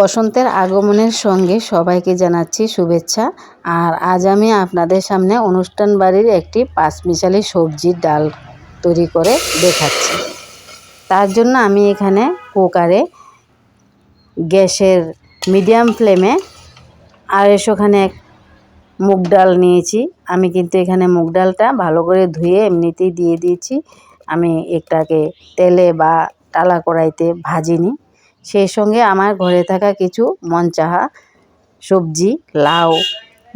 বসন্তের আগমনের সঙ্গে সবাইকে জানাচ্ছি শুভেচ্ছা। আর আজ আমি আপনাদের সামনে অনুষ্ঠান বাড়ির একটি পাঁচমিশালি সবজির ডাল তৈরি করে দেখাচ্ছি। তার জন্য আমি এখানে কুকারে গ্যাসের মিডিয়াম ফ্লেমে আর আড়াইশোখানে মুগ ডাল নিয়েছি। আমি কিন্তু এখানে মুগ ডালটা ভালো করে ধুয়ে এমনিতেই দিয়ে দিয়েছি। আমি একটাকে তেলে বা টালা কড়াইতে ভাজিনি। সেই সঙ্গে আমার ঘরে থাকা কিছু মন চাহা সবজি, লাউ,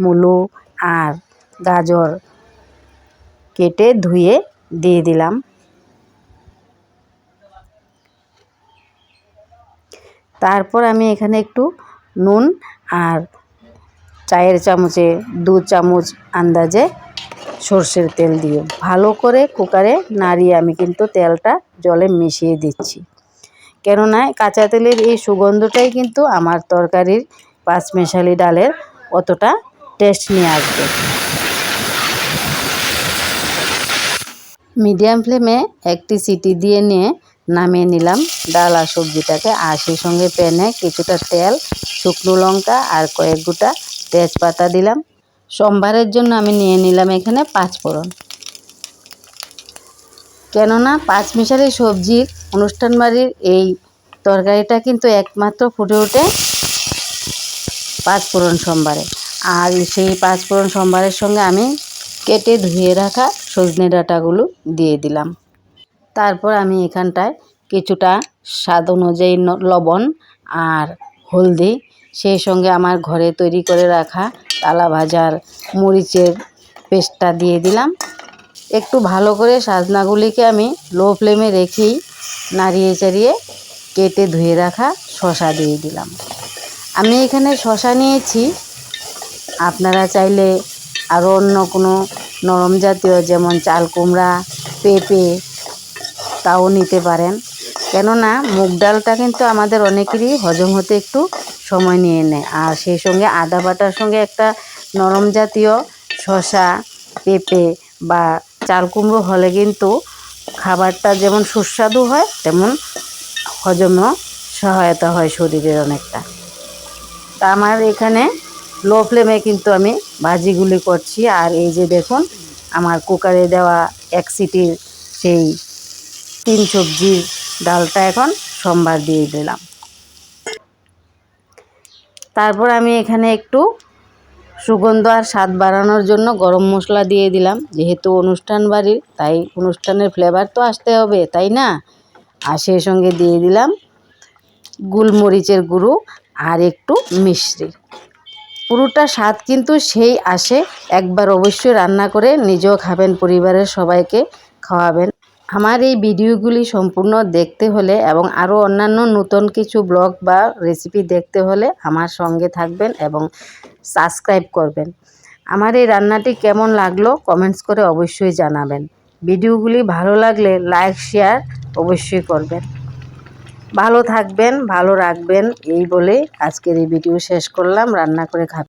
মূলো আর গাজর কেটে ধুয়ে দিয়ে দিলাম। তারপর আমি এখানে একটু নুন আর চায়ের চামচে দু চামচ আন্দাজে সর্ষের তেল দিয়ে। ভালো করে কুকারে নাড়িয়ে আমি কিন্তু তেলটা জলে মিশিয়ে দিচ্ছি। কেননা কাঁচা তেলের এই সুগন্ধটাই কিন্তু আমার তরকারির পাঁচমেশালি ডালের অতটা টেস্ট নিয়ে আসবে। মিডিয়াম ফ্লেমে একটি সিটি দিয়ে নিয়ে নামিয়ে নিলাম ডাল আর সবজিটাকে। আর সেই সঙ্গে প্যানে কিছুটা তেল, শুকনো লঙ্কা আর কয়েক গোটা তেজপাতা দিলাম। সোমবারের জন্য আমি নিয়ে নিলাম এখানে পাঁচ ফোড়ন কেননা পাঁচমিশালি সবজির অনুষ্ঠান বাড়ির এই তরকারিটা কিন্তু একমাত্র ফুটে ওঠে পাঁচফোড়ন সোমবারে। আর সেই পাঁচফোড়ন সোমবারের সঙ্গে আমি কেটে ধুয়ে রাখা সজনে ডাঁটাগুলো দিয়ে দিলাম। তারপর আমি এখানটায় কিছুটা স্বাদ অনুযায়ী লবণ আর হলদি, সেই সঙ্গে আমার ঘরে তৈরি করে রাখা তালা ভাজার মরিচের পেস্টটা দিয়ে দিলাম। একটু ভালো করে সাজনাগুলিকে আমি লো ফ্লেমে রেখেই নাড়িয়ে চাড়িয়ে কেটে ধুয়ে রাখা শশা দিয়ে দিলাম। আমি এখানে শশা নিয়েছি। আপনারা চাইলে আরও অন্য কোনো নরম জাতীয় যেমন চাল কুমড়া, পেঁপে, তাও নিতে পারেন। কেননা মুগ ডালটা কিন্তু আমাদের অনেকেরই হজম হতে একটু সময় নিয়ে নেয়। আর সেই সঙ্গে আদা বাটার সঙ্গে একটা নরম জাতীয় শশা, পেঁপে বা চাল কুমড়ো হলে কিন্তু খাবারটা যেমন সুস্বাদু হয়, তেমন হজমও সহায়তা হয় শরীরের অনেকটা। তা আমার এখানে লো ফ্লেমে কিন্তু আমি ভাজিগুলি করছি, আর এই যে দেখুন, আমার কুকারে দেওয়া এক সিটির সেই তিন সবজির ডালটা এখন সোমবার দিয়ে দিলাম। তারপর আমি এখানে একটু সুগন্ধ আর স্বাদ বাড়ানোর জন্য গরম মশলা দিয়ে দিলাম। যেহেতু অনুষ্ঠান বাড়ির, তাই অনুষ্ঠানের ফ্লেভার তো আসতে হবে, তাই না? আর সেই সঙ্গে দিয়ে দিলাম গোলমরিচের গুঁড়ো আর একটু মিশ্রি পুরোটা স্বাদ কিন্তু সেই আসে। একবার অবশ্যই রান্না করে নিজেও খাবেন, পরিবারের সবাইকে খাওয়াবেন। আমার এই ভিডিওগুলি সম্পূর্ণ দেখতে হলে এবং আরও অন্যান্য নতুন কিছু ব্লগ বা রেসিপি দেখতে হলে আমার সঙ্গে থাকবেন এবং সাবস্ক্রাইব করবেন। আমার এই রান্নাটি কেমন লাগল কমেন্টস করে অবশ্যই জানাবেন। ভিডিওগুলি ভালো লাগলে লাইক শেয়ার অবশ্যই করবেন। ভালো থাকবেন, ভালো রাখবেন, এই বলে আজকের এই ভিডিও শেষ করলাম। রান্না করে খাবেন